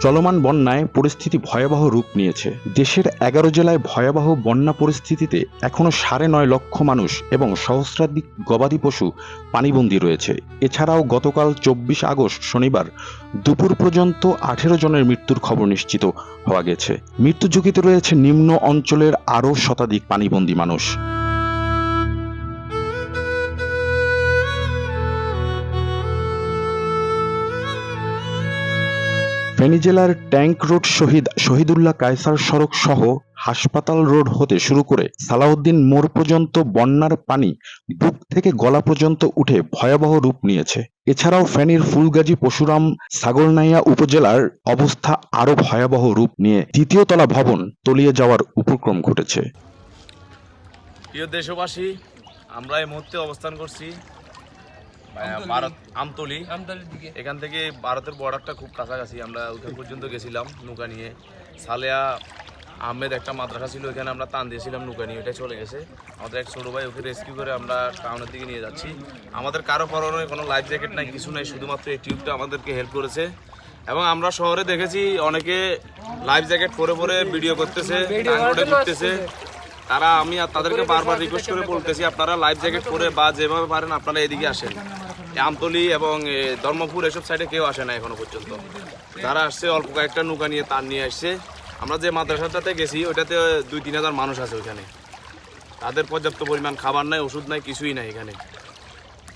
চলমান বন্যায় পরিস্থিতি ভয়াবহ রূপ নিয়েছে। দেশের এগারো জেলায় ভয়াবহ বন্যা পরিস্থিতিতে এখনও সাড়ে নয় লক্ষ মানুষ এবং সহস্রাধিক গবাদি পশু পানিবন্দী রয়েছে। এছাড়াও গতকাল চব্বিশ আগস্ট শনিবার দুপুর পর্যন্ত আঠেরো জনের মৃত্যুর খবর নিশ্চিত হওয়া গেছে। মৃত্যু ঝুঁকিতে রয়েছে নিম্ন অঞ্চলের আরও শতাধিক পানিবন্দী মানুষ। ফেনী জেলার ট্যাঙ্ক রোড শহীদ শহীদুল্লাহ কায়সার সড়ক সহ হাসপাতাল রোড হতে শুরু করে সালাউদ্দিন মোড় পর্যন্ত বন্যার পানি বুক থেকে গলা পর্যন্ত উঠে ভয়াবহ রূপ নিয়েছে। এছাড়াও ফেনীর ফুলগাজী পশুরাম সাগরনাইয়া উপজেলার অবস্থা আরও ভয়াবহ রূপ নিয়ে দ্বিতীয় তলা ভবন তলিয়ে যাওয়ার উপক্রম ঘটেছে। প্রিয় দেশবাসী, আমরা এই মুহূর্তে অবস্থান করছি ভারত আমতলি। আমতলির দিকে। এখান থেকে ভারতের বর্ডারটা খুব কাছাকাছি। আমরা ওইখান পর্যন্ত গেছিলাম নৌকা নিয়ে। সালেয়া আহমেদ একটা মাদ্রাসা ছিল ওইখানে আমরা টান দিয়েছিলাম নৌকা নিয়ে ওইটা চলে গেছে। আমাদের এক ছোটো ভাই ওকে রেস্কিউ করে আমরা টাউনের দিকে নিয়ে যাচ্ছি। আমাদের কারও পরনে কোনো লাইফ জ্যাকেট নাই কিছু নাই শুধুমাত্র এই টিউবটা আমাদেরকে হেল্প করেছে। এবং আমরা শহরে দেখেছি অনেকে লাইফ জ্যাকেট পরে পরে ভিডিও করতেছে টাঙ্গোটে ঘুরতেছে তারা আমি আর তাদেরকে বারবার রিকোয়েস্ট করে বলতেছি আপনারা লাইফ জ্যাকেট পরে বা যেভাবে পারেন আপনারা এদিকে আসেন। আমতলি এবং ধর্মপুর এসব সাইডে কেউ আসে না এখনও পর্যন্ত। যারা আসছে, অল্প কয়েকটা নৌকা নিয়ে তার নিয়ে আসছে। আমরা যে মাদ্রাসাটাতে গেছি, ওইটাতে দুই, তিন হাজার মানুষ আছে ওইখানে। তাদের পর্যাপ্ত পরিমাণ খাবার নাই, ওষুধ নাই, কিছুই নাই এখানে।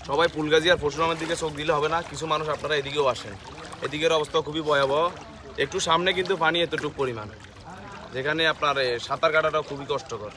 সবাই ফুলগাজি আর পরশুরামের দিকে চোখ দিলে হবে না, কিছু মানুষ আপনারা এদিকেও আসেন। এদিকের অবস্থা খুবই ভয়াবহ। একটু সামনে কিন্তু পানি এতটুকু পরিমাণ। যেখানে আপনার সাঁতার কাটাটাও খুবই কষ্টকর।